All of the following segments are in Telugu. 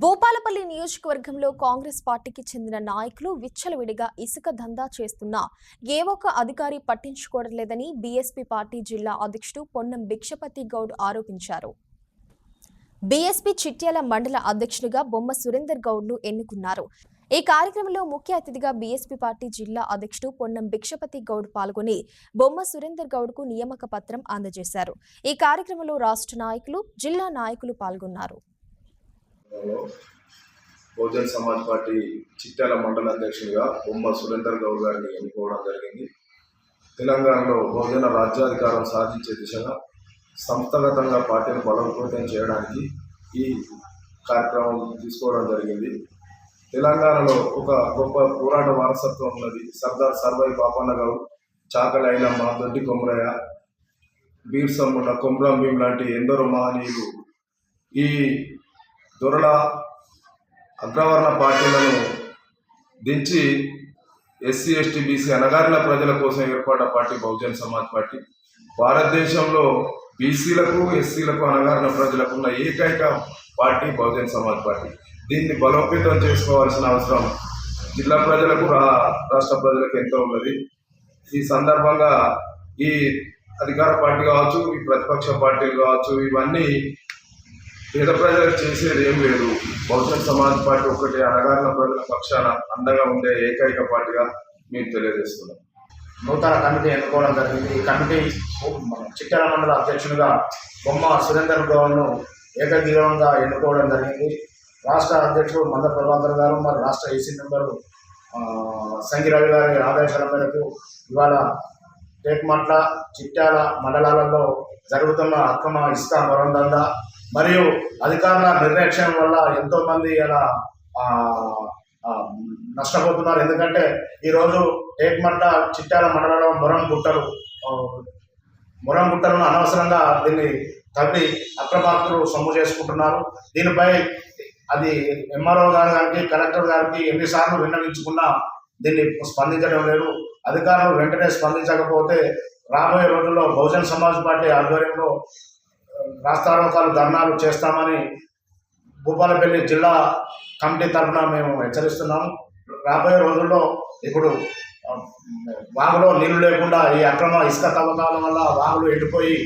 భూపాలపల్లి నియోజకవర్గంలో కాంగ్రెస్ పార్టీకి చెందిన నాయకులు విచ్చలవిడిగా ఇసుక దందా చేస్తున్నా ఏ ఒక్క అధికారి పట్టించుకోవడం లేదని బీఎస్పీ పార్టీ జిల్లా అధ్యక్షుడు పొన్నం భిక్షపతి గౌడ్ ఆరోపించారు. బీఎస్పీ చిట్యాల మండల అధ్యక్షుడిగా బొమ్మ సురేందర్ గౌడ్ను ఎన్నుకున్నారు. ఈ కార్యక్రమంలో ముఖ్య అతిథిగా బీఎస్పీ పార్టీ జిల్లా అధ్యక్షుడు పొన్నం భిక్షపతి గౌడ్ పాల్గొని బొమ్మ సురేందర్ గౌడ్కు నియామక పత్రం అందజేశారు. ఈ కార్యక్రమంలో రాష్ట్ర నాయకులు జిల్లా నాయకులు పాల్గొన్నారు. బహుజన్ సమాజ్ పార్టీ చిట్టాల మండల అధ్యక్షుడిగా బొమ్మ సురేందర్ గౌడ్ గారిని ఎన్నుకోవడం జరిగింది. తెలంగాణలో బహుజన రాజ్యాధికారం సాధించే దిశగా సంస్థాగతంగా పార్టీని బలోపేతం చేయడానికి ఈ కార్యక్రమం తీసుకోవడం జరిగింది. తెలంగాణలో ఒక గొప్ప పోరాట వారసత్వం ఉన్నది. సర్దార్ సర్వై పాపన్న గౌడ్ చాకలైనమ్మ దొడ్డి కొమరయ్య బీర్ సమ్మున్న కొమ్రం భీం లాంటి ఎందరో మహనీయులు ఈ దొరల అగ్రవర్ణ పార్టీలను దించి ఎస్సీ ఎస్టీ బీసీ అనగారిన ప్రజల కోసం ఏర్పడ్డ పార్టీ బహుజన్ సమాజ్ పార్టీ. భారతదేశంలో బీసీలకు ఎస్సీలకు అనగారిన ప్రజలకు ఉన్న ఏకైక పార్టీ బహుజన్ సమాజ్ పార్టీ. దీన్ని బలోపేతం చేసుకోవాల్సిన అవసరం జిల్లా ప్రజలకు రాష్ట్ర ప్రజలకు ఎంతో ఉన్నది. ఈ సందర్భంగా ఈ అధికార పార్టీ కావచ్చు ఈ ప్రతిపక్ష పార్టీలు కావచ్చు ఇవన్నీ పేద ప్రజలకు చేసేది ఏం లేదు. బహుజన్ సమాజ్ పార్టీ ఒకటి అనగారిన ప్రజల పక్షాన అండగా ఉండే ఏకైక పార్టీగా మేము తెలియజేస్తున్నాం. నూతన కమిటీ ఎన్నుకోవడం జరిగింది. ఈ కమిటీ చిట్టల మండల అధ్యక్షునిగా బొమ్మ సురేందర్ గౌడ్ను ఏకగ్రీవంగా ఎన్నుకోవడం జరిగింది. రాష్ట్ర అధ్యక్షుడు మంద ప్రభాకర్ గారు మరి రాష్ట్ర ఏసీ మెంబరు ఆ, సంగిరవి గారి ఆదేశాల మేరకు ఇవాళ టేక్మట్ల చిట్టాల మండలాలలో జరుగుతున్న అక్రమ ఇసుక మొరందంద మరియు అధికారుల నిర్లక్ష్యం వల్ల ఎంతో మంది నష్టపోతున్నారు. ఎందుకంటే ఈరోజు టేక్మట్ల చిట్టాల మండలంలో మొరం గుట్టలు మొరం గుట్టలను అనవసరంగా దీన్ని తగ్గి అక్రమార్కులు సొమ్ము చేసుకుంటున్నారు. దీనిపై అది ఎంఆర్ఓ గారు గారికి కలెక్టర్ గారికి ఎన్నిసార్లు విన్నవించుకున్నా దీన్ని స్పందించడం లేదు. అధికారులు వెంటనే స్పందించకపోతే రాబోయే రోజుల్లో బహుజన్ సమాజ్ పార్టీ ఆధ్వర్యంలో రాస్తారోకాలు ధర్నాలు చేస్తామని భూపాలపల్లి జిల్లా కమిటీ తరఫున మేము హెచ్చరిస్తున్నాము. రాబోయే రోజుల్లో ఇప్పుడు వాగులో నీళ్ళు లేకుండా ఈ అక్రమ ఇసుక తవ్వకాల వల్ల వాగులు ఎండిపోయి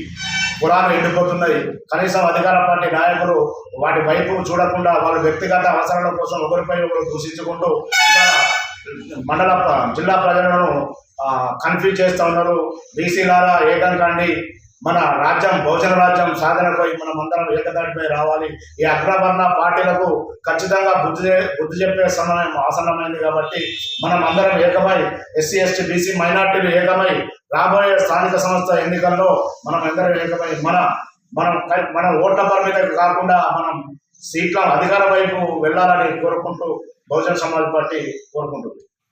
పురాలు ఎండిపోతున్నాయి. కనీసం అధికార పార్టీ నాయకులు వాటి వైపు చూడకుండా వాళ్ళ వ్యక్తిగత అవసరాల కోసం ఒకరిపై ఒకరు దూషించుకుంటూ మండల జిల్లా ప్రజలను కన్ఫ్యూజ్ చేస్తూ ఉన్నారు. బీసీలారా ఏకం కాండి మన రాజ్యం భోజన రాజ్యం సాధనపై మనం అందరం ఏకదాటిపై రావాలి. ఈ అగ్రవర్ణ పార్టీలకు ఖచ్చితంగా బుద్ధి బుద్ధి చెప్పే సమయం ఆసన్నమైంది కాబట్టి మనం అందరం ఏకమై ఎస్సీ ఎస్టీ బీసీ మైనార్టీలు ఏకమై రాబోయే స్థానిక సంస్థ ఎన్నికల్లో మనం అందరం ఏకమై మన మనం మన ఓట్ల పరిమితి కాకుండా మనం సీట్ల అధికార వైపు వెళ్ళాలని కోరుకుంటూ బహుజన సమాజ్ పార్టీ కోరుకుంటుంది.